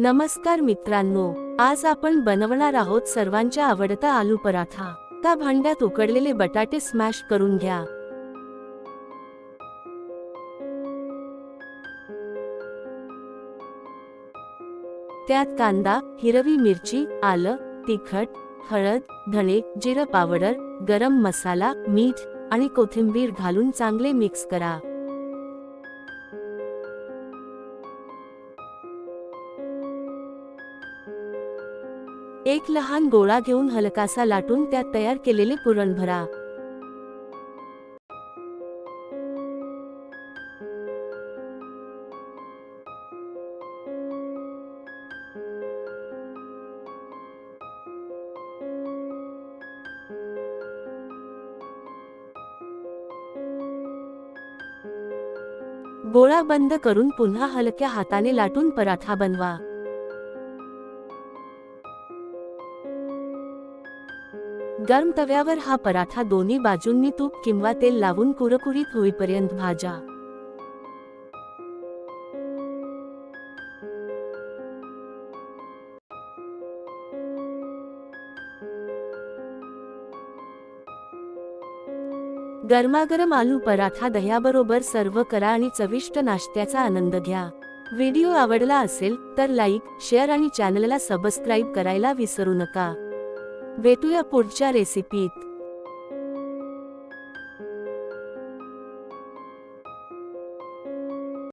नमस्कार मित्रांनो आज आपण बनवणार आहोत सर्वांच्या आवडता आलू पराठा. त्या भांड्यात उकडलेले बटाटे स्मॅश करून घ्या. त्यात कांदा हिरवी मिरची आलं तिखट हळद धणे जिरं पावडर गरम मसाला मीठ आणि कोथिंबीर घालून चांगले मिक्स करा. एक लहान गोळा घेऊन हलकासा लाटून त्यात तयार केलेले पुरण भरा. गोळा बंद करून पुन्हा हलक्या हाताने लाटून पराठा बनवा. गरम तव्यावर हा पराठा दोन्ही बाजूंनी तूप किंवा तेल लावून कुरकुरीत होईपर्यंत भाजा. गरमागरम आलू पराठा दह्याबरोबर सर्व करा आणि चविष्ट नाश्त्याचा आनंद घ्या. व्हिडिओ आवडला असेल तर लाईक शेअर आणि चॅनलला सबस्क्राईब करायला विसरू नका. भेटूया पुढच्या रेसिपीत